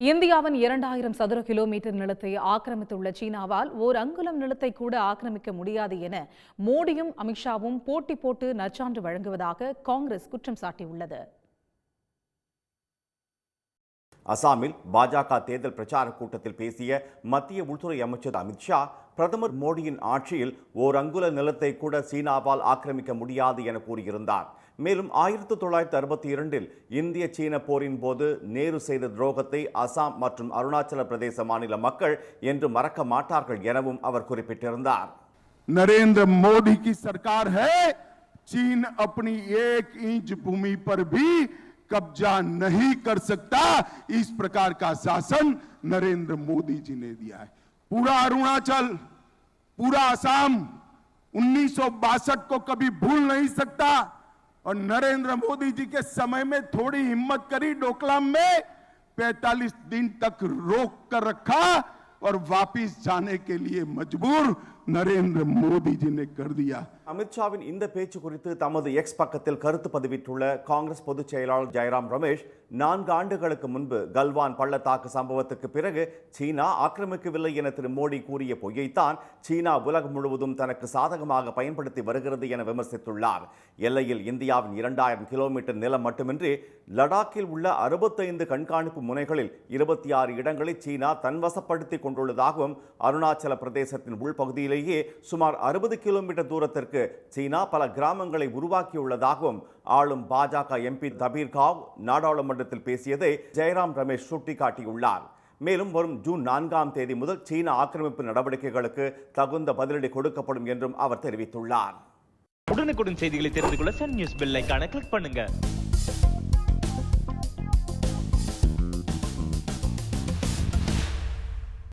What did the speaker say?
இந்தியாவின் இரண்டாயிரம் சதுர கிலோமீட்டர் நிலத்தை ஆக்கிரமித்துள்ள சீனாவால் ஓர் அங்குலம் நிலத்தை கூட ஆக்கிரமிக்க முடியாது என மோடியும் அமித்ஷாவும் போட்டி போட்டு நற்சான்று வழங்குவதாக காங்கிரஸ் குற்றம் சாட்டியுள்ளது. அசாமில் பாஜக தேர்தல் பிரச்சார கூட்டத்தில் பேசிய மத்திய உள்துறை அமைச்சர் அமித்ஷா பிரதமர் மோடியின் ஆட்சியில் ஓர் அங்குல நிலத்தை கூட சீனாவால் ஆக்கிரமிக்க முடியாது என கூறியிருந்தார் மேலும் ஆயிரத்தி தொள்ளாயிரத்தி அறுபத்தி இரண்டில் இந்திய சீன போரின் போது நேரு செய்த துரோகத்தை அசாம் மற்றும் அருணாச்சல பிரதேச மாநில மக்கள் என்று மறக்க மாட்டார்கள் எனவும் அவர் குறிப்பிட்டிருந்தார் नरेंद्र मोदी की सरकार है चीन अपनी एक इंच भूमि पर भी कब्जा नहीं कर सकता। इस प्रकार का शासन नरेंद्र मोदी जी ने दिया है। पूरा अरुणाचल, पूरा असम 1962 को कभी भूल नहीं सकता। और नरेंद्र मोदी जी के समय में थोड़ी हिम्मत करी डोकलाम में 45 दिन तक रोक कर रखा और वापिस जाने के लिए मजबूर नरेंद्र मोदी जी ने कर दिया। அமித்ஷாவின் இந்த பேச்சு குறித்து தமது எக்ஸ் பக்கத்தில் கருத்து பதிவிட்டுள்ள காங்கிரஸ் பொதுச் செயலாளர் ஜெயராம் ரமேஷ் நான்கு ஆண்டுகளுக்கு முன்பு கல்வான் பள்ளத்தாக்கு சம்பவத்துக்கு பிறகு சீனா ஆக்கிரமிக்கவில்லை என திரு மோடி கூறிய பொய்யைத்தான் சீனா உலகம் முழுவதும் தனக்கு சாதகமாக பயன்படுத்தி வருகிறது என விமர்சித்துள்ளார். எல்லையில் இந்தியாவின் இரண்டாயிரம் கிலோமீட்டர் நிலம் மட்டுமின்றி லடாக்கில் உள்ள அறுபத்தைந்து கண்காணிப்பு முனைகளில் இருபத்தி ஆறு இடங்களை சீனா தன்வசப்படுத்திக் கொண்டுள்ளதாகவும் அருணாச்சல பிரதேசத்தின் உள்பகுதியிலேயே சுமார் அறுபது கிலோமீட்டர் தூரத்திற்கு சீனா பல கிராமங்களை உருவாக்கியுள்ளதாகவும் ஆளும் பாஜக எம்பி தபீர் காவ் நாடாளுமன்றத்தில் பேசியதை ஜெயராம் ரமேஷ் சுட்டிக்காட்டியுள்ளார். மேலும் வரும் ஜூன் நான்காம் தேதி முதல் சீன ஆக்கிரமிப்பு நடவடிக்கைகளுக்கு தகுந்த பதிலடி கொடுக்கப்படும் என்றும் அவர் தெரிவித்துள்ளார். உடனுக்குடன் செய்திகளை தெரிந்து கொள்ள சன் நியூஸ் பெல் கிளிக் பண்ணுங்க.